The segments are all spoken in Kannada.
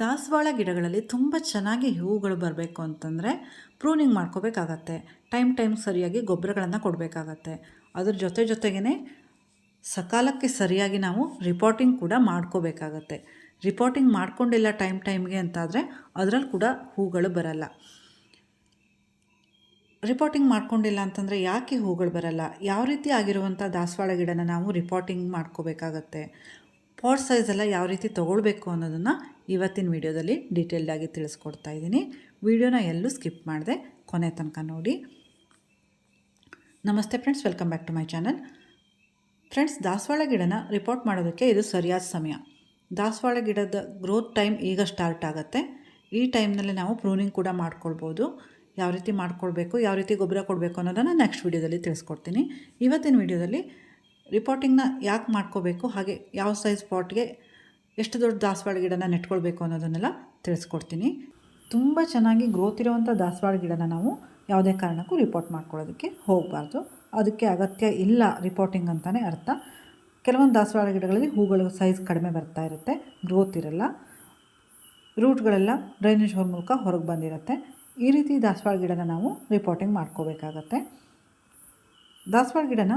ದಾಸವಾಳ ಗಿಡಗಳಲ್ಲಿ ತುಂಬ ಚೆನ್ನಾಗಿ ಹೂವುಗಳು ಬರಬೇಕು ಅಂತಂದರೆ ಪ್ರೂನಿಂಗ್ ಮಾಡ್ಕೋಬೇಕಾಗತ್ತೆ. ಟೈಮ್ ಟೈಮ್ ಸರಿಯಾಗಿ ಗೊಬ್ಬರಗಳನ್ನು ಕೊಡಬೇಕಾಗತ್ತೆ. ಅದ್ರ ಜೊತೆ ಜೊತೆಗೇ ಸಕಾಲಕ್ಕೆ ಸರಿಯಾಗಿ ನಾವು ರಿಪೋರ್ಟಿಂಗ್ ಕೂಡ ಮಾಡ್ಕೋಬೇಕಾಗತ್ತೆ. ರಿಪೋರ್ಟಿಂಗ್ ಮಾಡ್ಕೊಂಡಿಲ್ಲ ಟೈಮ್ ಟೈಮ್ಗೆ ಅಂತಾದರೆ ಅದರಲ್ಲಿ ಕೂಡ ಹೂಗಳು ಬರಲ್ಲ. ರಿಪೋರ್ಟಿಂಗ್ ಮಾಡ್ಕೊಂಡಿಲ್ಲ ಅಂತಂದರೆ ಯಾಕೆ ಹೂಗಳು ಬರಲ್ಲ? ಯಾವ ರೀತಿ ಆಗಿರುವಂಥ ದಾಸವಾಳ ಗಿಡನ ನಾವು ರಿಪೋರ್ಟಿಂಗ್ ಮಾಡ್ಕೋಬೇಕಾಗತ್ತೆ? ಪಾಟ್ ಸೈಜೆಲ್ಲ ಯಾವ ರೀತಿ ತೊಗೊಳ್ಬೇಕು ಅನ್ನೋದನ್ನು ಇವತ್ತಿನ ವಿಡಿಯೋದಲ್ಲಿ ಡೀಟೇಲ್ಡಾಗಿ ತಿಳಿಸ್ಕೊಡ್ತಾ ಇದ್ದೀನಿ. ವಿಡಿಯೋನ ಎಲ್ಲೂ ಸ್ಕಿಪ್ ಮಾಡಿದೆ, ಕೊನೆ ತನಕ ನೋಡಿ. ನಮಸ್ತೆ friends welcome back to my channel friends ದಾಸವಾಳ ಗಿಡನ ರಿಪೋರ್ಟ್ ಮಾಡೋದಕ್ಕೆ ಇದು ಸರಿಯಾದ ಸಮಯ. ದಾಸವಾಳ ಗಿಡದ ಗ್ರೋತ್ ಟೈಮ್ ಈಗ ಸ್ಟಾರ್ಟ್ ಆಗುತ್ತೆ. ಈ ಟೈಮ್ನಲ್ಲಿ ನಾವು ಪ್ರೂನಿಂಗ್ ಕೂಡ ಮಾಡ್ಕೊಳ್ಬೋದು. ಯಾವ ರೀತಿ ಮಾಡ್ಕೊಳ್ಬೇಕು, ಯಾವ ರೀತಿ ಗೊಬ್ಬರ ಕೊಡಬೇಕು ಅನ್ನೋದನ್ನು ನೆಕ್ಸ್ಟ್ ವಿಡಿಯೋದಲ್ಲಿ ತಿಳಿಸ್ಕೊಡ್ತೀನಿ. ಇವತ್ತಿನ ವಿಡಿಯೋದಲ್ಲಿ ರಿಪೋರ್ಟಿಂಗ್ನ ಯಾಕೆ ಮಾಡ್ಕೋಬೇಕು, ಹಾಗೆ ಯಾವ ಸೈಜ್ ಪಾಟ್ಗೆ ಎಷ್ಟು ದೊಡ್ಡ ದಾಸವಾಳ ಗಿಡನ ನೆಟ್ಕೊಳ್ಬೇಕು ಅನ್ನೋದನ್ನೆಲ್ಲ ತಿಳಿಸ್ಕೊಡ್ತೀನಿ. ತುಂಬ ಚೆನ್ನಾಗಿ ಗ್ರೋತ್ ಇರುವಂಥ ದಾಸವಾಳ ಗಿಡನ ನಾವು ಯಾವುದೇ ಕಾರಣಕ್ಕೂ ರಿಪೋರ್ಟ್ ಮಾಡ್ಕೊಳ್ಳೋದಕ್ಕೆ ಹೋಗಬಾರ್ದು. ಅದಕ್ಕೆ ಅಗತ್ಯ ಇಲ್ಲ ರಿಪೋರ್ಟಿಂಗ್ ಅಂತಲೇ ಅರ್ಥ. ಕೆಲವೊಂದು ದಾಸವಾಳ ಗಿಡಗಳಲ್ಲಿ ಹೂಗಳು ಸೈಜ್ ಕಡಿಮೆ ಬರ್ತಾ ಇರುತ್ತೆ ಗ್ರೋತ್ ಇರಲ್ಲ. ರೂಟ್ಗಳೆಲ್ಲ ಡ್ರೈನೇಜ್ ಹೋರ್ ಮೂಲಕ ಹೊರಗೆ ಬಂದಿರುತ್ತೆ. ಈ ರೀತಿ ದಾಸವಾಳ ಗಿಡನ ನಾವು ರಿಪೋರ್ಟಿಂಗ್ ಮಾಡ್ಕೋಬೇಕಾಗತ್ತೆ. ದಾಸವಾಳ ಗಿಡನ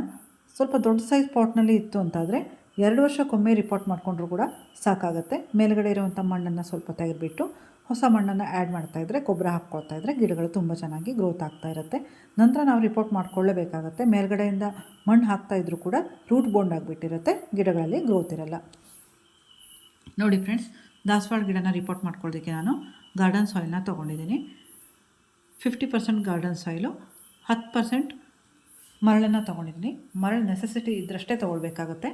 ಸ್ವಲ್ಪ ದೊಡ್ಡ ಸೈಜ್ ಪಾಟ್ನಲ್ಲಿ ಇತ್ತು ಅಂತಾದರೆ ಎರಡು ವರ್ಷಕ್ಕೊಮ್ಮೆ ರಿಪೋರ್ಟ್ ಮಾಡಿಕೊಂಡ್ರೂ ಕೂಡ ಸಾಕಾಗುತ್ತೆ. ಮೇಲುಗಡೆ ಇರುವಂಥ ಮಣ್ಣನ್ನು ಸ್ವಲ್ಪ ತೆಗೆದುಬಿಟ್ಟು ಹೊಸ ಮಣ್ಣನ್ನು ಆ್ಯಡ್ ಮಾಡ್ತಾಯಿದ್ರೆ ಗೊಬ್ಬರ ಹಾಕ್ಕೊಳ್ತಾ ಇದ್ದರೆ ಗಿಡಗಳು ತುಂಬ ಚೆನ್ನಾಗಿ ಗ್ರೋತ್ ಆಗ್ತಾ ಇರುತ್ತೆ. ನಂತರ ನಾವು ರಿಪೋರ್ಟ್ ಮಾಡ್ಕೊಳ್ಳೇಬೇಕಾಗತ್ತೆ. ಮೇಲ್ಗಡೆಯಿಂದ ಮಣ್ಣು ಹಾಕ್ತಾ ಇದ್ರೂ ಕೂಡ ರೂಟ್ ಬೋಂಡ್ ಆಗಿಬಿಟ್ಟಿರುತ್ತೆ, ಗಿಡಗಳಲ್ಲಿ ಗ್ರೋತ್ ಇರಲ್ಲ. ನೋಡಿ ಫ್ರೆಂಡ್ಸ್ ದಾಸವಾಳ ಗಿಡನ ರಿಪೋರ್ಟ್ ಮಾಡ್ಕೊಳ್ಳೋದಕ್ಕೆ ನಾನು ಗಾರ್ಡನ್ ಸಾಯಿಲ್ನ ತೊಗೊಂಡಿದ್ದೀನಿ. ಫಿಫ್ಟಿ ಪರ್ಸೆಂಟ್ ಗಾರ್ಡನ್ ಸಾಯಿಲು ಹತ್ತು ಪರ್ಸೆಂಟ್ ಮರಳನ್ನು ತೊಗೊಂಡಿದ್ದೀನಿ. ಮರಳು ನೆಸೆಸಿಟಿ ಇದ್ದರಷ್ಟೇ ತೊಗೊಳ್ಬೇಕಾಗತ್ತೆ.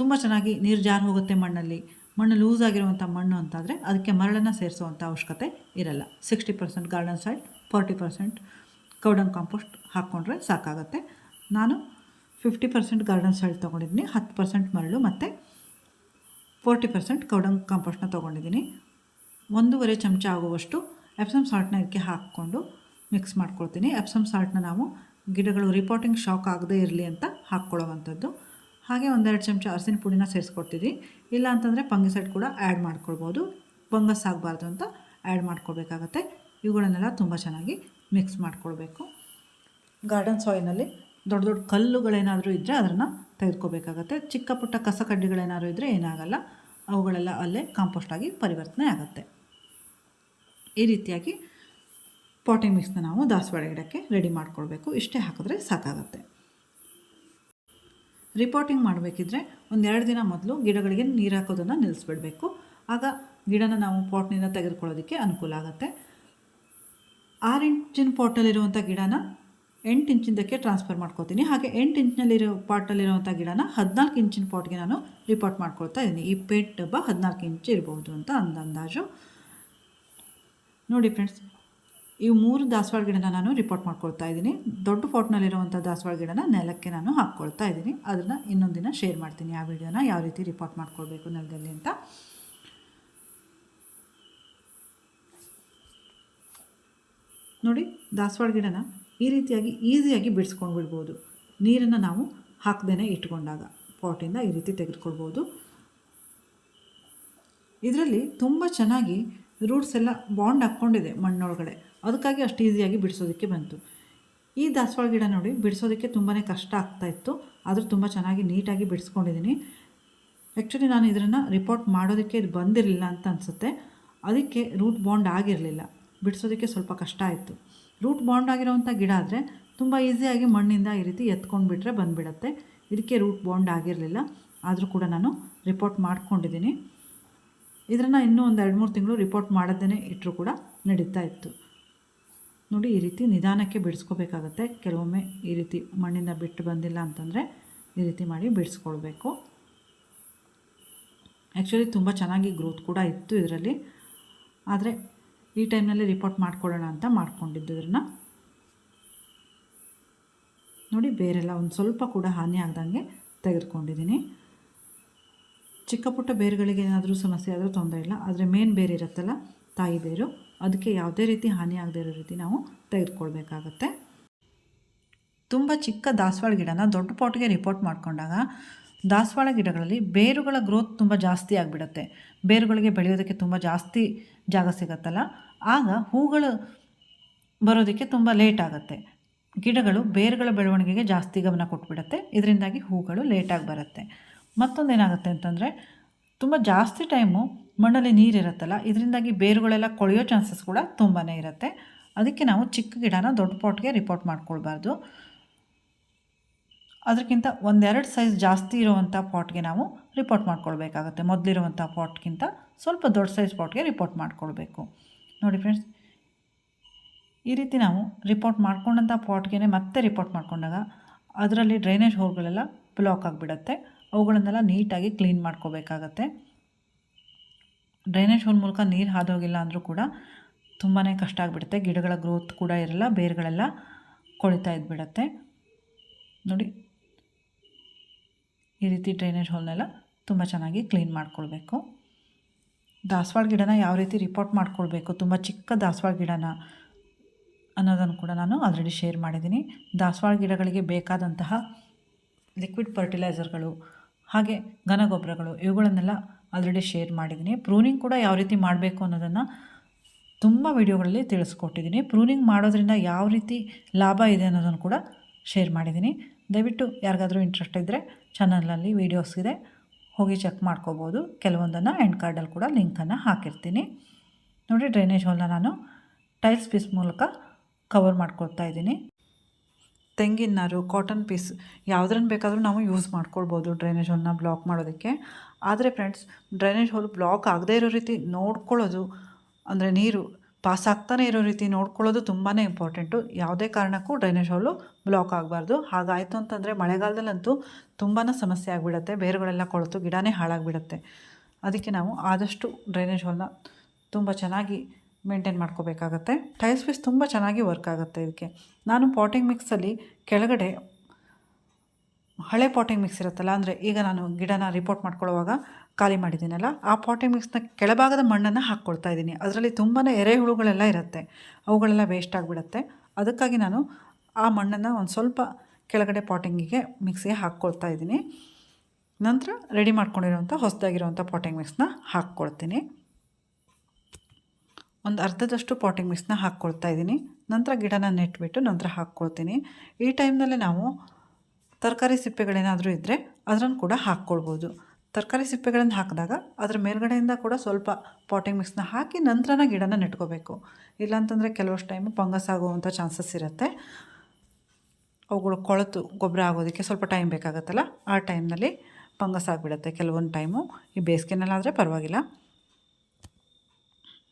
ತುಂಬ ಚೆನ್ನಾಗಿ ನೀರು ಜಾರು ಹೋಗುತ್ತೆ ಮಣ್ಣಲ್ಲಿ. ಮಣ್ಣು ಲೂಸ್ ಆಗಿರುವಂಥ ಮಣ್ಣು ಅಂತಾದರೆ ಅದಕ್ಕೆ ಮರಳನ್ನು ಸೇರಿಸುವಂಥ ಅವಶ್ಯಕತೆ ಇರಲ್ಲ. Sixty percent garden soil forty percent cow dung compost ಹಾಕ್ಕೊಂಡ್ರೆ ಸಾಕಾಗುತ್ತೆ. ನಾನು ಫಿಫ್ಟಿ ಪರ್ಸೆಂಟ್ ಗಾರ್ಡನ್ ಸಾಯಿಲ್ ತೊಗೊಂಡಿದ್ದೀನಿ, ಹತ್ತು ಪರ್ಸೆಂಟ್ ಮರಳು ಮತ್ತು ಫೋರ್ಟಿ ಪರ್ಸೆಂಟ್ ಕೌಡನ್ ಕಾಂಪೋಸ್ಟ್ನ ತೊಗೊಂಡಿದ್ದೀನಿ. ಒಂದೂವರೆ ಚಮಚ ಆಗುವಷ್ಟು ಎಪ್ಸಮ್ ಸಾಲ್ಟ್ನ ಇದಕ್ಕೆ ಹಾಕ್ಕೊಂಡು ಮಿಕ್ಸ್ ಮಾಡ್ಕೊಳ್ತೀನಿ. ಎಪ್ಸಮ್ ಸಾಲ್ಟ್ನ ನಾವು ಗಿಡಗಳು ರಿಪೋರ್ಟಿಂಗ್ ಶಾಕ್ ಆಗದೇ ಇರಲಿ ಅಂತ ಹಾಕ್ಕೊಳ್ಳೋವಂಥದ್ದು. ಹಾಗೆ ಒಂದೆರಡು ಚಮಚ ಅರಸಿನ ಪುಡಿನ ಸೇರಿಸ್ಕೊಡ್ತೀವಿ ಇಲ್ಲ ಅಂತಂದರೆ ಫಂಗಿಸೈಡ್ ಕೂಡ ಆ್ಯಡ್ ಮಾಡ್ಕೊಳ್ಬೋದು. ಪಂಗಸ್ ಆಗಬಾರ್ದು ಅಂತ ಆ್ಯಡ್ ಮಾಡ್ಕೊಳ್ಬೇಕಾಗತ್ತೆ. ಇವುಗಳನ್ನೆಲ್ಲ ತುಂಬ ಚೆನ್ನಾಗಿ ಮಿಕ್ಸ್ ಮಾಡ್ಕೊಳ್ಬೇಕು. ಗಾರ್ಡನ್ ಸಾಯಿನಲ್ಲಿ ದೊಡ್ಡ ದೊಡ್ಡ ಕಲ್ಲುಗಳೇನಾದರೂ ಇದ್ದರೆ ಅದನ್ನು ತೆಗೆದುಕೋಬೇಕಾಗತ್ತೆ ಚಿಕ್ಕ ಪುಟ್ಟ ಕಸ ಕಡ್ಡಿಗಳೇನಾದರೂ ಇದ್ದರೆ ಏನಾಗಲ್ಲ. ಅವುಗಳೆಲ್ಲ ಅಲ್ಲೇ ಕಾಂಪೋಸ್ಟ್ ಆಗಿ ಪರಿವರ್ತನೆ ಆಗುತ್ತೆ. ಈ ರೀತಿಯಾಗಿ ಪಾಟಿಂಗ್ ಮಿಕ್ಸ್ನ ನಾವು ದಾಸವಾಳ ಗಿಡಕ್ಕೆ ರೆಡಿ ಮಾಡ್ಕೊಳ್ಬೇಕು. ಇಷ್ಟೇ ಹಾಕಿದ್ರೆ ಸಾಕಾಗುತ್ತೆ. ರಿಪೋರ್ಟಿಂಗ್ ಮಾಡಬೇಕಿದ್ರೆ ಒಂದೆರಡು ದಿನ ಮೊದಲು ಗಿಡಗಳಿಗೆ ನೀರು ಹಾಕೋದನ್ನು ನಿಲ್ಲಿಸ್ಬಿಡಬೇಕು ಆಗ ಗಿಡನ ನಾವು ಪಾಟ್ನಿಂದ ತೆಗೆದುಕೊಳ್ಳೋದಕ್ಕೆ ಅನುಕೂಲ ಆಗುತ್ತೆ. ಆರು ಇಂಚಿನ ಪಾಟಲ್ಲಿರುವಂಥ ಗಿಡನ ಎಂಟು ಇಂಚಿಂದಕ್ಕೆ ಟ್ರಾನ್ಸ್ಫರ್ ಮಾಡ್ಕೋತೀನಿ. ಹಾಗೆ ಎಂಟು ಇಂಚಿನಲ್ಲಿರೋ ಪಾಟಲ್ಲಿರುವಂಥ ಗಿಡನ ಹದಿನಾಲ್ಕು ಇಂಚಿನ ಪಾಟ್ಗೆ ನಾನು ರಿಪೋರ್ಟ್ ಮಾಡ್ಕೊಳ್ತಾ ಇದ್ದೀನಿ ಈ ಪೇಟ್ ಡಬ್ಬ ಹದಿನಾಲ್ಕು ಇಂಚ್ ಇರ್ಬೋದು ಅಂತ ಅಂದಾಜು. ನೋಡಿ ಫ್ರೆಂಡ್ಸ್ ಈ ಮೂರು ದಾಸವಾಳ ಗಿಡನ ನಾನು ರಿಪೋರ್ಟ್ ಮಾಡ್ಕೊಳ್ತಾ ಇದ್ದೀನಿ. ದೊಡ್ಡ ಪಾಟ್ನಲ್ಲಿರುವಂಥ ದಾಸವಾಳ ಗಿಡನ ನೆಲಕ್ಕೆ ನಾನು ಹಾಕ್ಕೊಳ್ತಾ ಇದ್ದೀನಿ. ಅದನ್ನು ಇನ್ನೊಂದು ದಿನ ಶೇರ್ ಮಾಡ್ತೀನಿ ಆ ವಿಡಿಯೋನ ಯಾವ ರೀತಿ ರಿಪೋರ್ಟ್ ಮಾಡ್ಕೊಳ್ಬೇಕು ನೆಲದಲ್ಲಿ ಅಂತ. ನೋಡಿ, ದಾಸವಾಳ ಗಿಡನ ಈ ರೀತಿಯಾಗಿ ಈಸಿಯಾಗಿ ಬಿಡಿಸ್ಕೊಂಡು ಬಿಡ್ಬೋದು. ನೀರನ್ನು ನಾವು ಹಾಕ್ದೇ ಇಟ್ಕೊಂಡಾಗ ಪಾಟಿಂದ ಈ ರೀತಿ ತೆಗೆದುಕೊಳ್ಬೋದು. ಇದರಲ್ಲಿ ತುಂಬ ಚೆನ್ನಾಗಿ ರೂಟ್ಸ್ ಎಲ್ಲ ಬಾಂಡ್ ಹಾಕ್ಕೊಂಡಿದೆ ಮಣ್ಣೊಳಗಡೆ. ಅದಕ್ಕಾಗಿ ಅಷ್ಟು ಈಸಿಯಾಗಿ ಬಿಡಿಸೋದಕ್ಕೆ ಬಂತು. ಈ ದಾಸವಾಳ ಗಿಡ ನೋಡಿ ಬಿಡಿಸೋದಕ್ಕೆ ತುಂಬಾ ಕಷ್ಟ ಆಗ್ತಾಯಿತ್ತು ಆದರೂ ತುಂಬ ಚೆನ್ನಾಗಿ ನೀಟಾಗಿ ಬಿಡಿಸ್ಕೊಂಡಿದ್ದೀನಿ. ಆ್ಯಕ್ಚುಲಿ ನಾನು ಇದನ್ನು ರಿಪೋರ್ಟ್ ಮಾಡೋದಕ್ಕೆ ಇದು ಬಂದಿರಲಿಲ್ಲ ಅಂತ ಅನಿಸುತ್ತೆ. ಅದಕ್ಕೆ ರೂಟ್ ಬಾಂಡ್ ಆಗಿರಲಿಲ್ಲ. ಬಿಡಿಸೋದಕ್ಕೆ ಸ್ವಲ್ಪ ಕಷ್ಟ ಆಯಿತು. ರೂಟ್ ಬಾಂಡ್ ಆಗಿರೋವಂಥ ಗಿಡ ಆದರೆ ತುಂಬ ಈಸಿಯಾಗಿ ಮಣ್ಣಿಂದ ಈ ರೀತಿ ಎತ್ಕೊಂಡು ಬಿಟ್ಟರೆ ಬಂದುಬಿಡತ್ತೆ. ಇದಕ್ಕೆ ರೂಟ್ ಬಾಂಡ್ ಆಗಿರಲಿಲ್ಲ. ಆದರೂ ಕೂಡ ನಾನು ರಿಪೋರ್ಟ್ ಮಾಡ್ಕೊಂಡಿದ್ದೀನಿ. ಇದನ್ನು ಇನ್ನೂ ಒಂದು ಎರಡು ಮೂರು ತಿಂಗಳು ರಿಪೋರ್ಟ್ ಮಾಡೋದೇ ಇಟ್ಟರೂ ಕೂಡ ನಡೀತಾ ಇತ್ತು. ನೋಡಿ ಈ ರೀತಿ ನಿಧಾನಕ್ಕೆ ಬಿಡಿಸ್ಕೋಬೇಕಾಗತ್ತೆ. ಕೆಲವೊಮ್ಮೆ ಈ ರೀತಿ ಮಣ್ಣಿಂದ ಬಿಟ್ಟು ಬಂದಿಲ್ಲ ಅಂತಂದರೆ ಈ ರೀತಿ ಮಾಡಿ ಬಿಡಿಸ್ಕೊಳ್ಬೇಕು. ಆ್ಯಕ್ಚುಲಿ ತುಂಬ ಚೆನ್ನಾಗಿ ಗ್ರೋತ್ ಕೂಡ ಇತ್ತು ಇದರಲ್ಲಿ. ಆದರೆ ಈ ಟೈಮ್ನಲ್ಲಿ ರಿಪೋರ್ಟ್ ಮಾಡ್ಕೊಳ್ಳೋಣ ಅಂತ ಮಾಡ್ಕೊಂಡಿದ್ದು ಇದನ್ನು ನೋಡಿ ಬೇರೆಲ್ಲ ಒಂದು ಸ್ವಲ್ಪ ಕೂಡ ಹಾನಿ ಆಗ್ದಂಗೆ ತೆಗೆದುಕೊಂಡಿದ್ದೀನಿ. ಚಿಕ್ಕ ಪುಟ್ಟ ಬೇರುಗಳಿಗೆ ಏನಾದರೂ ಸಮಸ್ಯೆ ಆದರೂ ತೊಂದರೆ ಇಲ್ಲ. ಆದರೆ ಮೇನ್ ಬೇರೆ ಇರುತ್ತಲ್ಲ, ತಾಯಿ ಬೇರು. ಅದಕ್ಕೆ ಯಾವುದೇ ರೀತಿ ಹಾನಿ ಆಗದೇ ಇರೋ ರೀತಿ ನಾವು ತೆಗೆದುಕೊಳ್ಬೇಕಾಗತ್ತೆ. ತುಂಬ ಚಿಕ್ಕ ದಾಸವಾಳ ಗಿಡನ ದೊಡ್ಡ ಪಾಟ್ಗೆ ರಿಪೋರ್ಟ್ ಮಾಡಿಕೊಂಡಾಗ ದಾಸವಾಳ ಗಿಡಗಳಲ್ಲಿ ಬೇರುಗಳ ಗ್ರೋತ್ ತುಂಬ ಜಾಸ್ತಿ ಆಗಿಬಿಡುತ್ತೆ. ಬೇರುಗಳಿಗೆ ಬೆಳೆಯೋದಕ್ಕೆ ತುಂಬ ಜಾಸ್ತಿ ಜಾಗ ಸಿಗತ್ತಲ್ಲ. ಆಗ ಹೂಗಳು ಬರೋದಕ್ಕೆ ತುಂಬ ಲೇಟ್ ಆಗುತ್ತೆ. ಗಿಡಗಳು ಬೇರುಗಳ ಬೆಳವಣಿಗೆಗೆ ಜಾಸ್ತಿ ಗಮನ ಕೊಟ್ಬಿಡುತ್ತೆ. ಇದರಿಂದಾಗಿ ಹೂಗಳು ಲೇಟಾಗಿ ಬರುತ್ತೆ. ಮತ್ತೊಂದೇನಾಗುತ್ತೆ ಅಂತಂದರೆ ತುಂಬ ಜಾಸ್ತಿ ಟೈಮು ಮಣ್ಣಲ್ಲಿ ನೀರಿರುತ್ತಲ್ಲ, ಇದರಿಂದಾಗಿ ಬೇರುಗಳೆಲ್ಲ ಕೊಳೆಯೋ ಚಾನ್ಸಸ್ ಕೂಡ ತುಂಬಾ ಇರುತ್ತೆ. ಅದಕ್ಕೆ ನಾವು ಚಿಕ್ಕ ಗಿಡನ ದೊಡ್ಡ ಪಾಟ್ಗೆ ರಿಪೋರ್ಟ್ ಮಾಡ್ಕೊಳ್ಬಾರ್ದು. ಅದಕ್ಕಿಂತ ಒಂದೆರಡು ಸೈಜ್ ಜಾಸ್ತಿ ಇರುವಂಥ ಪಾಟ್ಗೆ ನಾವು ರಿಪೋರ್ಟ್ ಮಾಡ್ಕೊಳ್ಬೇಕಾಗುತ್ತೆ. ಮೊದಲಿರುವಂಥ ಪಾಟ್ಗಿಂತ ಸ್ವಲ್ಪ ದೊಡ್ಡ ಸೈಜ್ ಪಾಟ್ಗೆ ರಿಪೋರ್ಟ್ ಮಾಡ್ಕೊಳ್ಬೇಕು. ನೋಡಿ ಫ್ರೆಂಡ್ಸ್ ಈ ರೀತಿ ನಾವು ರಿಪೋರ್ಟ್ ಮಾಡ್ಕೊಂಡಂಥ ಪಾಟ್ಗೆ ಮತ್ತೆ ರಿಪೋರ್ಟ್ ಮಾಡ್ಕೊಂಡಾಗ ಅದರಲ್ಲಿ ಡ್ರೈನೇಜ್ ಹೋಲ್ಗಳೆಲ್ಲ ಬ್ಲಾಕ್ ಆಗಿಬಿಡತ್ತೆ. ಅವುಗಳನ್ನೆಲ್ಲ ನೀಟಾಗಿ ಕ್ಲೀನ್ ಮಾಡ್ಕೋಬೇಕಾಗತ್ತೆ. ಡ್ರೈನೇಜ್ ಹೋಲ್ ಮೂಲಕ ನೀರು ಹಾದೋಗಿಲ್ಲ ಅಂದರೂ ಕೂಡ ತುಂಬಾ ಕಷ್ಟ ಆಗಿಬಿಡುತ್ತೆ. ಗಿಡಗಳ ಗ್ರೋತ್ ಕೂಡ ಇರಲ್ಲ, ಬೇರುಗಳೆಲ್ಲ ಕೊಳಿತಾ ಇದ್ಬಿಡತ್ತೆ. ನೋಡಿ, ಈ ರೀತಿ ಡ್ರೈನೇಜ್ ಹೋಲ್ನೆಲ್ಲ ತುಂಬ ಚೆನ್ನಾಗಿ ಕ್ಲೀನ್ ಮಾಡ್ಕೊಳ್ಬೇಕು. ದಾಸವಾಳ ಗಿಡನ ಯಾವ ರೀತಿ ರಿಪೋರ್ಟ್ ಮಾಡ್ಕೊಳ್ಬೇಕು? ತುಂಬ ಚಿಕ್ಕ ದಾಸವಾಳ ಗಿಡನ ಅನ್ನೋದನ್ನು ಕೂಡ ನಾನು ಆಲ್ರೆಡಿ ಶೇರ್ ಮಾಡಿದ್ದೀನಿ. ದಾಸವಾಳ ಗಿಡಗಳಿಗೆ ಬೇಕಾದಂತಹ ಲಿಕ್ವಿಡ್ ಫರ್ಟಿಲೈಸರ್ಗಳು ಹಾಗೆ ಘನ ಗೊಬ್ಬರಗಳು ಇವುಗಳನ್ನೆಲ್ಲ ಆಲ್ರೆಡಿ ಶೇರ್ ಮಾಡಿದ್ದೀನಿ. ಪ್ರೂನಿಂಗ್ ಕೂಡ ಯಾವ ರೀತಿ ಮಾಡಬೇಕು ಅನ್ನೋದನ್ನು ತುಂಬ ವಿಡಿಯೋಗಳಲ್ಲಿ ತಿಳಿಸ್ಕೊಟ್ಟಿದ್ದೀನಿ. ಪ್ರೂನಿಂಗ್ ಮಾಡೋದ್ರಿಂದ ಯಾವ ರೀತಿ ಲಾಭ ಇದೆ ಅನ್ನೋದನ್ನು ಕೂಡ ಶೇರ್ ಮಾಡಿದ್ದೀನಿ. ದಯವಿಟ್ಟು ಯಾರಿಗಾದರೂ ಇಂಟ್ರೆಸ್ಟ್ ಇದ್ದರೆ ಚಾನಲಲ್ಲಿ ವೀಡಿಯೋಸ್ ಇದೆ, ಹೋಗಿ ಚೆಕ್ ಮಾಡ್ಕೋಬೋದು. ಕೆಲವೊಂದನ್ನು ಎಂಡ್ ಕಾರ್ಡಲ್ಲಿ ಕೂಡ ಲಿಂಕನ್ನು ಹಾಕಿರ್ತೀನಿ. ನೋಡಿ ಡ್ರೈನೇಜ್ ಹೋಲ್ನ ನಾನು ಟೈಲ್ಸ್ ಪೀಸ್ ಮೂಲಕ ಕವರ್ ಮಾಡ್ಕೊಳ್ತಾ ಇದ್ದೀನಿ. ತೆಂಗಿನ ನಾರು ಕಾಟನ್ ಪೀಸ್ ಯಾವುದ್ರನ್ನು ಬೇಕಾದರೂ ನಾವು ಯೂಸ್ ಮಾಡ್ಕೊಳ್ಬೋದು ಡ್ರೈನೇಜ್ ಹೋಲ್ನ ಬ್ಲಾಕ್ ಮಾಡೋದಕ್ಕೆ. ಆದರೆ ಫ್ರೆಂಡ್ಸ್ ಡ್ರೈನೇಜ್ ಹೋಲ್ ಬ್ಲಾಕ್ ಆಗದೇ ಇರೋ ರೀತಿ ನೋಡ್ಕೊಳ್ಳೋದು ಅಂದರೆ ನೀರು ಪಾಸ್ ಆಗ್ತಾನೆ ಇರೋ ರೀತಿ ನೋಡ್ಕೊಳ್ಳೋದು ತುಂಬಾ ಇಂಪಾರ್ಟೆಂಟು ಯಾವುದೇ ಕಾರಣಕ್ಕೂ ಡ್ರೈನೇಜ್ ಹೋಲು ಬ್ಲಾಕ್ ಆಗಬಾರ್ದು. ಹಾಗಾಯಿತು ಅಂತಂದರೆ ಮಳೆಗಾಲದಲ್ಲಂತೂ ತುಂಬಾ ಸಮಸ್ಯೆ ಆಗಿಬಿಡುತ್ತೆ. ಬೇರುಗಳೆಲ್ಲ ಕೊಳೆತು, ಗಿಡನೇ ಹಾಳಾಗಿಬಿಡುತ್ತೆ. ಅದಕ್ಕೆ ನಾವು ಆದಷ್ಟು ಡ್ರೈನೇಜ್ ಹೋಲನ್ನ ತುಂಬ ಚೆನ್ನಾಗಿ ಮೇಂಟೈನ್ ಮಾಡ್ಕೋಬೇಕಾಗತ್ತೆ. ಟೈಲ್ಸ್ ಪೀಸ್ ತುಂಬ ಚೆನ್ನಾಗಿ ವರ್ಕ್ ಆಗುತ್ತೆ ಇದಕ್ಕೆ. ನಾನು ಪಾಟಿಂಗ್ ಮಿಕ್ಸಲ್ಲಿ ಕೆಳಗಡೆ ಹಳೆ ಪಾಟಿಂಗ್ ಮಿಕ್ಸ್ ಇರುತ್ತಲ್ಲ, ಅಂದರೆ ಈಗ ನಾನು ಗಿಡನ ರಿಪೋರ್ಟ್ ಮಾಡ್ಕೊಳ್ಳುವಾಗ ಖಾಲಿ ಮಾಡಿದ್ದೀನಲ್ಲ, ಆ ಪಾಟಿಂಗ್ ಮಿಕ್ಸ್ನ ಕೆಳಭಾಗದ ಮಣ್ಣನ್ನು ಹಾಕ್ಕೊಳ್ತಾ ಇದ್ದೀನಿ. ಅದರಲ್ಲಿ ತುಂಬಾ ಎರೆಹುಳುಗಳೆಲ್ಲ ಇರುತ್ತೆ. ಅವುಗಳೆಲ್ಲ ವೇಸ್ಟ್ ಆಗಿಬಿಡುತ್ತೆ. ಅದಕ್ಕಾಗಿ ನಾನು ಆ ಮಣ್ಣನ್ನು ಒಂದು ಸ್ವಲ್ಪ ಕೆಳಗಡೆ ಪಾಟಿಂಗಿಗೆ ಮಿಕ್ಸಿಗೆ ಹಾಕ್ಕೊಳ್ತಾ ಇದ್ದೀನಿ. ನಂತರ ರೆಡಿ ಮಾಡ್ಕೊಂಡಿರುವಂಥ ಹೊಸದಾಗಿರುವಂಥ ಪಾಟಿಂಗ್ ಮಿಕ್ಸ್ನ ಹಾಕ್ಕೊಳ್ತೀನಿ. ಒಂದು ಅರ್ಧದಷ್ಟು ಪಾಟಿಂಗ್ ಮಿಕ್ಸ್ನ ಹಾಕ್ಕೊಳ್ತಾ ಇದ್ದೀನಿ. ನಂತರ ಗಿಡನ ನೆಟ್ಬಿಟ್ಟು ನಂತರ ಹಾಕ್ಕೊಳ್ತೀನಿ. ಈ ಟೈಮ್ನಲ್ಲಿ ನಾವು ತರಕಾರಿ ಸಿಪ್ಪೆಗಳೇನಾದರೂ ಇದ್ದರೆ ಅದನ್ನು ಕೂಡ ಹಾಕ್ಕೊಳ್ಬೋದು. ತರಕಾರಿ ಸಿಪ್ಪೆಗಳನ್ನು ಹಾಕಿದಾಗ ಅದರ ಮೇಲ್ಗಡೆಯಿಂದ ಕೂಡ ಸ್ವಲ್ಪ ಪಾಟಿಂಗ್ ಮಿಕ್ಸ್ನ ಹಾಕಿ ನಂತರನ ಗಿಡನ ನೆಟ್ಕೋಬೇಕು. ಇಲ್ಲಾಂತಂದರೆ ಕೆಲವಷ್ಟು ಟೈಮು ಫಂಗಸ್ ಆಗುವಂಥ ಚಾನ್ಸಸ್ ಇರುತ್ತೆ. ಅವುಗಳು ಕೊಳತು ಗೊಬ್ಬರ ಆಗೋದಕ್ಕೆ ಸ್ವಲ್ಪ ಟೈಮ್ ಬೇಕಾಗುತ್ತಲ್ಲ, ಆ ಟೈಮ್ನಲ್ಲಿ ಫಂಗಸ್ ಆಗಿಬಿಡುತ್ತೆ. ಕೆಲವೊಂದು ಟೈಮು ಈ ಬೇಸಿಗೆನಲ್ಲಾದರೆ ಪರವಾಗಿಲ್ಲ.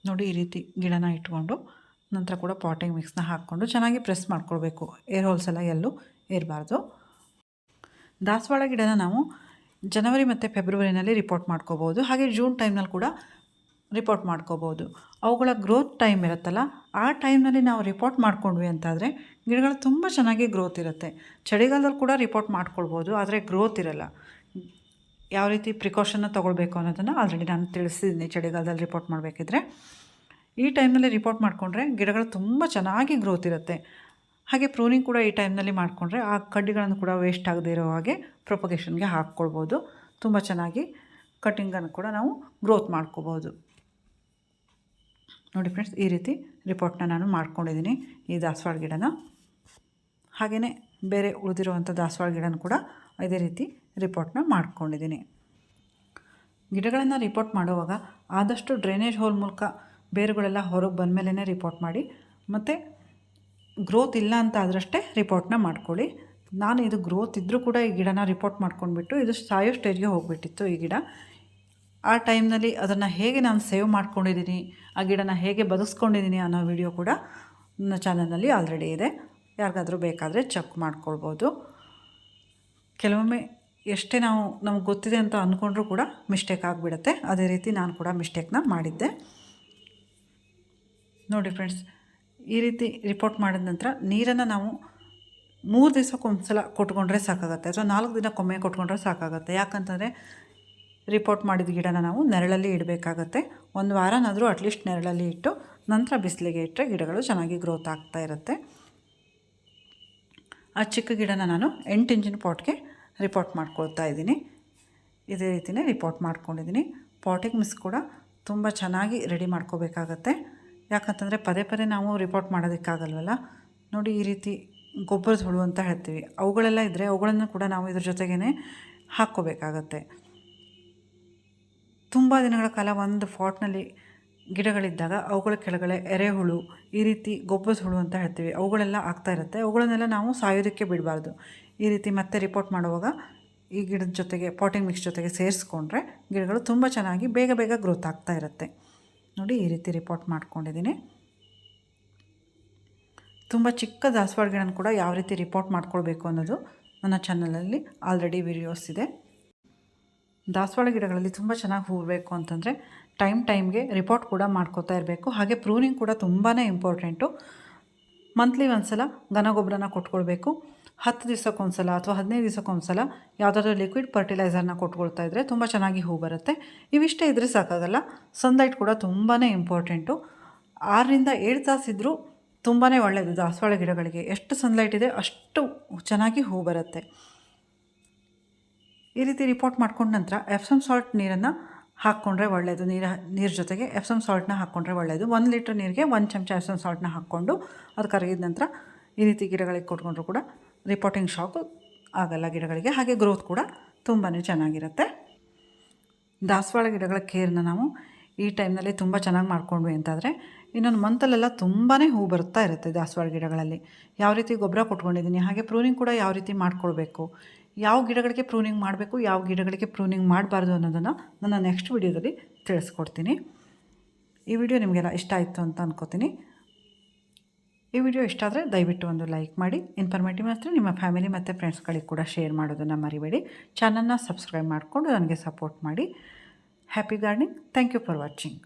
ನೋಡಿ ಈ ರೀತಿ ಗಿಡನ ಇಟ್ಕೊಂಡು ನಂತರ ಕೂಡ ಪಾಟಿಂಗ್ ಮಿಕ್ಸ್ನ ಹಾಕ್ಕೊಂಡು ಚೆನ್ನಾಗಿ ಪ್ರೆಸ್ ಮಾಡ್ಕೊಳ್ಬೇಕು. ಏರ್ ಹೋಲ್ಸ್ ಎಲ್ಲ ಎಲ್ಲೂ ಏರಬಾರ್ದು. ದಾಸವಾಳ ಗಿಡನ ನಾವು ಜನವರಿ ಮತ್ತು ಫೆಬ್ರವರಿನಲ್ಲಿ ರಿಪೋರ್ಟ್ ಮಾಡ್ಕೋಬೋದು. ಹಾಗೆ ಜೂನ್ ಟೈಮ್ನಲ್ಲಿ ಕೂಡ ರಿಪೋರ್ಟ್ ಮಾಡ್ಕೋಬೋದು. ಅವುಗಳ ಗ್ರೋತ್ ಟೈಮ್ ಇರುತ್ತಲ್ಲ, ಆ ಟೈಮ್ನಲ್ಲಿ ನಾವು ರಿಪೋರ್ಟ್ ಮಾಡ್ಕೊಂಡ್ವಿ ಅಂತಾದರೆ ಗಿಡಗಳು ತುಂಬ ಚೆನ್ನಾಗಿ ಗ್ರೋತ್ ಇರುತ್ತೆ. ಚಳಿಗಾಲದಲ್ಲಿ ಕೂಡ ರಿಪೋರ್ಟ್ ಮಾಡ್ಕೊಳ್ಬೋದು, ಆದರೆ ಗ್ರೋತ್ ಇರಲ್ಲ. ಯಾವ ರೀತಿ ಪ್ರಿಕಾಷನ್ನ ತೊಗೊಳ್ಬೇಕು ಅನ್ನೋದನ್ನು ಆಲ್ರೆಡಿ ನಾನು ತಿಳಿಸಿದ್ದೀನಿ, ಚಳಿಗಾಲದಲ್ಲಿ ರಿಪೋರ್ಟ್ ಮಾಡಬೇಕಿದ್ರೆ. ಈ ಟೈಮ್ನಲ್ಲಿ ರಿಪೋರ್ಟ್ ಮಾಡಿಕೊಂಡ್ರೆ ಗಿಡಗಳು ತುಂಬ ಚೆನ್ನಾಗಿ ಗ್ರೋತ್ ಇರುತ್ತೆ. ಹಾಗೆ ಪ್ರೂನಿಂಗ್ ಕೂಡ ಈ ಟೈಮ್ನಲ್ಲಿ ಮಾಡಿಕೊಂಡ್ರೆ ಆ ಕಡ್ಡಿಗಳನ್ನು ಕೂಡ ವೇಸ್ಟ್ ಆಗದೇ ಇರೋ ಹಾಗೆ ಪ್ರೊಪಗೇಷನ್ಗೆ ಹಾಕ್ಕೊಳ್ಬೋದು. ತುಂಬ ಚೆನ್ನಾಗಿ ಕಟ್ಟಿಂಗನ್ನು ಕೂಡ ನಾವು ಗ್ರೋತ್ ಮಾಡ್ಕೋಬೋದು. ನೋಡಿ ಫ್ರೆಂಡ್ಸ್ ಈ ರೀತಿ ರಿಪೋರ್ಟ್ನ ನಾನು ಮಾಡ್ಕೊಂಡಿದ್ದೀನಿ ಈ ದಾಸವಾಳ ಗಿಡನ. ಹಾಗೆಯೇ ಬೇರೆ ಉಳಿದಿರುವಂಥ ದಾಸವಾಳ ಗಿಡನ ಕೂಡ ಇದೇ ರೀತಿ ರಿಪೋರ್ಟ್ನ ಮಾಡ್ಕೊಂಡಿದ್ದೀನಿ. ಗಿಡಗಳನ್ನು ರಿಪೋರ್ಟ್ ಮಾಡುವಾಗ ಆದಷ್ಟು ಡ್ರೈನೇಜ್ ಹೋಲ್ ಮೂಲಕ ಬೇರುಗಳೆಲ್ಲ ಹೊರಗೆ ಬಂದ ಮೇಲೇ ರಿಪೋರ್ಟ್ ಮಾಡಿ, ಮತ್ತು ಗ್ರೋತ್ ಇಲ್ಲ ಅಂತ ಆದರಷ್ಟೇ ರಿಪೋರ್ಟ್ನ ಮಾಡ್ಕೊಳ್ಳಿ. ನಾನು ಇದು ಗ್ರೋತ್ ಇದ್ದರೂ ಕೂಡ ಈ ಗಿಡನ ರಿಪೋರ್ಟ್ ಮಾಡ್ಕೊಂಡ್ಬಿಟ್ಟು ಇದು ಸಾಯೋ ಸ್ಟೇಜ್ಗೆ ಹೋಗಿಬಿಟ್ಟಿತ್ತು ಈ ಗಿಡ. ಆ ಟೈಮ್ನಲ್ಲಿ ಅದನ್ನು ಹೇಗೆ ನಾನು ಸೇವ್ ಮಾಡ್ಕೊಂಡಿದ್ದೀನಿ, ಆ ಗಿಡನ ಹೇಗೆ ಬದುಸ್ಕೊಂಡಿದ್ದೀನಿ ಅನ್ನೋ ವಿಡಿಯೋ ಕೂಡ ನನ್ನ ಚಾನಲ್ನಲ್ಲಿ ಆಲ್ರೆಡಿ ಇದೆ. ಯಾರಿಗಾದರೂ ಬೇಕಾದರೆ ಚೆಕ್ ಮಾಡ್ಕೊಳ್ಬೋದು. ಕೆಲವೊಮ್ಮೆ ಎಷ್ಟೇ ನಾವು ನಮ್ಗೆ ಗೊತ್ತಿದೆ ಅಂತ ಅಂದ್ಕೊಂಡ್ರೂ ಕೂಡ ಮಿಸ್ಟೇಕ್ ಆಗಿಬಿಡುತ್ತೆ. ಅದೇ ರೀತಿ ನಾನು ಕೂಡ ಮಿಸ್ಟೇಕ್ನ ಮಾಡಿದ್ದೆ. ನೋಡಿ ಫ್ರೆಂಡ್ಸ್ ಈ ರೀತಿ ರಿಪೋರ್ಟ್ ಮಾಡಿದ ನಂತರ ನೀರನ್ನು ನಾವು ಮೂರು ದಿವಸಕ್ಕೊಂದು ಸಲ ಕೊಟ್ಕೊಂಡ್ರೆ ಸಾಕಾಗುತ್ತೆ. ಅಥವಾ ನಾಲ್ಕು ದಿನಕ್ಕೊಮ್ಮೆ ಕೊಟ್ಕೊಂಡ್ರೆ ಸಾಕಾಗುತ್ತೆ. ಯಾಕಂತಂದರೆ ರಿಪೋರ್ಟ್ ಮಾಡಿದ ಗಿಡನ ನಾವು ನೆರಳಲ್ಲಿ ಇಡಬೇಕಾಗತ್ತೆ. ಒಂದು ವಾರನಾದರೂ ಅಟ್ಲೀಸ್ಟ್ ನೆರಳಲ್ಲಿ ಇಟ್ಟು ನಂತರ ಬಿಸಿಲಿಗೆ ಇಟ್ಟರೆ ಗಿಡಗಳು ಚೆನ್ನಾಗಿ ಗ್ರೋತ್ ಆಗ್ತಾ ಇರುತ್ತೆ. ಆ ಚಿಕ್ಕ ಗಿಡನ ನಾನು ಎಂಟು ಇಂಚಿನ ಪಾಟ್ಗೆ ರಿಪೋರ್ಟ್ ಮಾಡ್ಕೊಳ್ತಾ ಇದ್ದೀನಿ. ಇದೇ ರೀತಿಯೇ ರಿಪೋರ್ಟ್ ಮಾಡ್ಕೊಂಡಿದ್ದೀನಿ. ಪಾಟಿಂಗ್ ಮಿಸ್ ಕೂಡ ತುಂಬ ಚೆನ್ನಾಗಿ ರೆಡಿ ಮಾಡ್ಕೋಬೇಕಾಗತ್ತೆ. ಯಾಕಂತಂದರೆ ಪದೇ ಪದೇ ನಾವು ರಿಪೋರ್ಟ್ ಮಾಡೋದಕ್ಕಾಗಲ್ವಲ್ಲ? ನೋಡಿ ಈ ರೀತಿ ಗೊಬ್ಬರದ ಹುಳು ಅಂತ ಹೇಳ್ತೀವಿ. ಅವುಗಳೆಲ್ಲ ಇದ್ದರೆ ಅವುಗಳನ್ನು ಕೂಡ ನಾವು ಇದ್ರ ಜೊತೆಗೇ ಹಾಕ್ಕೋಬೇಕಾಗತ್ತೆ. ತುಂಬ ದಿನಗಳ ಕಾಲ ಒಂದು ಫಾಟ್ನಲ್ಲಿ ಗಿಡಗಳಿದ್ದಾಗ ಅವುಗಳ ಕೆಳಗಡೆ ಎರೆಹುಳು ಈ ರೀತಿ ಗೊಬ್ಬರದ ಹುಳು ಅಂತ ಹೇಳ್ತೀವಿ. ಅವುಗಳೆಲ್ಲ ಆಗ್ತಾ ಇರುತ್ತೆ. ಅವುಗಳನ್ನೆಲ್ಲ ನಾವು ಸಾಯೋದಕ್ಕೆ ಬಿಡಬಾರ್ದು. ಈ ರೀತಿ ಮತ್ತೆ ರಿಪೋರ್ಟ್ ಮಾಡುವಾಗ ಈ ಗಿಡದ ಜೊತೆಗೆ ಪಾಟಿಂಗ್ ಮಿಕ್ಸ್ ಜೊತೆಗೆ ಸೇರಿಸ್ಕೊಂಡ್ರೆ ಗಿಡಗಳು ತುಂಬ ಚೆನ್ನಾಗಿ ಬೇಗ ಬೇಗ ಗ್ರೋತ್ ಆಗ್ತಾ ಇರುತ್ತೆ. ನೋಡಿ ಈ ರೀತಿ ರಿಪೋರ್ಟ್ ಮಾಡ್ಕೊಂಡಿದ್ದೀನಿ. ತುಂಬ ಚಿಕ್ಕ ದಾಸವಾಳ ಗಿಡನ ಕೂಡ ಯಾವ ರೀತಿ ರಿಪೋರ್ಟ್ ಮಾಡ್ಕೊಳ್ಬೇಕು ಅನ್ನೋದು ನನ್ನ ಚಾನಲಲ್ಲಿ ಆಲ್ರೆಡಿ ವಿಡಿಯೋಸ್ ಇದೆ. ದಾಸವಾಳ ಗಿಡಗಳಲ್ಲಿ ತುಂಬ ಚೆನ್ನಾಗಿ ಹೂಬೇಕು ಅಂತಂದರೆ ಟೈಮ್ ಟೈಮ್ಗೆ ರಿಪೋರ್ಟ್ ಕೂಡ ಮಾಡ್ಕೋತಾ ಇರಬೇಕು. ಹಾಗೆ ಪ್ರೂನಿಂಗ್ ಕೂಡ ತುಂಬಾ ಇಂಪಾರ್ಟೆಂಟು ಮಂತ್ಲಿ ಒಂದು ಸಲ ಘನಗೊಬ್ಬರನ ಕೊಟ್ಕೊಳ್ಬೇಕು. ಹತ್ತು ದಿವಸಕ್ಕೊಂದ್ಸಲ ಅಥವಾ ಹದಿನೈದು ದಿವಸಕ್ಕೊಂದ್ಸಲ ಯಾವುದಾದ್ರೂ ಲಿಕ್ವಿಡ್ ಫರ್ಟಿಲೈಸರ್ನ ಕೊಟ್ಕೊಳ್ತಾ ಇದ್ದರೆ ತುಂಬ ಚೆನ್ನಾಗಿ ಹೂ ಬರುತ್ತೆ. ಇವಿಷ್ಟೇ ಇದ್ದರೆ ಸಾಕಾಗಲ್ಲ. ಸನ್ಲೈಟ್ ಕೂಡ ತುಂಬಾ ಇಂಪಾರ್ಟೆಂಟು ಆರರಿಂದ ಏಳು ತಾಸಿದ್ರೂ ತುಂಬಾ ಒಳ್ಳೆಯದು ದಾಸವಾಳ ಗಿಡಗಳಿಗೆ ಎಷ್ಟು ಸನ್ಲೈಟ್ ಇದೆ ಅಷ್ಟು ಚೆನ್ನಾಗಿ ಹೂ ಬರುತ್ತೆ. ಈ ರೀತಿ ರಿಪೋರ್ಟ್ ಮಾಡ್ಕೊಂಡ ನಂತರ ಎಫ್ಸಮ್ ಸಾಲ್ಟ್ ನೀರನ್ನು ಹಾಕ್ಕೊಂಡ್ರೆ ಒಳ್ಳೆಯದು ನೀರು ನೀರು ಜೊತೆಗೆ ಎಫ್ಸಮ್ ಸಾಲ್ಟ್ನ ಹಾಕ್ಕೊಂಡ್ರೆ ಒಳ್ಳೆಯದು ಒಂದು ಲೀಟ್ರ್ ನೀರಿಗೆ ಒಂದು ಚಮಚ ಎಫ್ಸಮ್ ಸಾಲ್ಟ್ನ ಹಾಕ್ಕೊಂಡು ಅದು ಕರಗಿದ ನಂತರ ಈ ರೀತಿ ಗಿಡಗಳಿಗೆ ಕೊಟ್ಕೊಂಡ್ರು ಕೂಡ ರಿಪೋರ್ಟಿಂಗ್ ಶಾಕು ಆಗಲ್ಲ ಗಿಡಗಳಿಗೆ. ಹಾಗೆ ಗ್ರೋತ್ ಕೂಡ ತುಂಬಾ ಚೆನ್ನಾಗಿರುತ್ತೆ. ದಾಸವಾಳ ಗಿಡಗಳ ಕೇರ್ನ ನಾವು ಈ ಟೈಮ್ನಲ್ಲಿ ತುಂಬ ಚೆನ್ನಾಗಿ ಮಾಡ್ಕೊಂಡ್ವಿ ಅಂತಾದರೆ, ಇನ್ನೊಂದು ಮಂತಲ್ಲೆಲ್ಲ ತುಂಬಾ ಹೂ ಬರ್ತಾ ಇರುತ್ತೆ ದಾಸವಾಳ ಗಿಡಗಳಲ್ಲಿ. ಯಾವ ರೀತಿ ಗೊಬ್ಬರ ಕೊಟ್ಕೊಂಡಿದ್ದೀನಿ, ಹಾಗೆ ಪ್ರೂನಿಂಗ್ ಕೂಡ ಯಾವ ರೀತಿ ಮಾಡ್ಕೊಳ್ಬೇಕು, ಯಾವ ಗಿಡಗಳಿಗೆ ಪ್ರೂನಿಂಗ್ ಮಾಡಬೇಕು, ಯಾವ ಗಿಡಗಳಿಗೆ ಪ್ರೂನಿಂಗ್ ಮಾಡಬಾರ್ದು ಅನ್ನೋದನ್ನು ನನ್ನ ನೆಕ್ಸ್ಟ್ ವಿಡಿಯೋದಲ್ಲಿ ತಿಳಿಸ್ಕೊಡ್ತೀನಿ. ಈ ವಿಡಿಯೋ ನಿಮಗೆಲ್ಲ ಇಷ್ಟ ಆಯಿತು ಅಂತ ಅನ್ಕೋತೀನಿ. ಈ ವಿಡಿಯೋ ಇಷ್ಟ ಆದರೆ ದಯವಿಟ್ಟು ಒಂದು ಲೈಕ್ ಮಾಡಿ. ಇನ್ಫಾರ್ಮೇಟಿವ್ ಮಾತ್ರ ನಿಮ್ಮ ಫ್ಯಾಮಿಲಿ ಮತ್ತು ಫ್ರೆಂಡ್ಸ್ಗಳಿಗೆ ಕೂಡ ಶೇರ್ ಮಾಡೋದನ್ನು ಮರಿಬೇಡಿ. ಚಾನಲ್ನ ಸಬ್ಸ್ಕ್ರೈಬ್ ಮಾಡಿಕೊಂಡು ನನಗೆ ಸಪೋರ್ಟ್ ಮಾಡಿ. Happy gardening. Thank you for watching.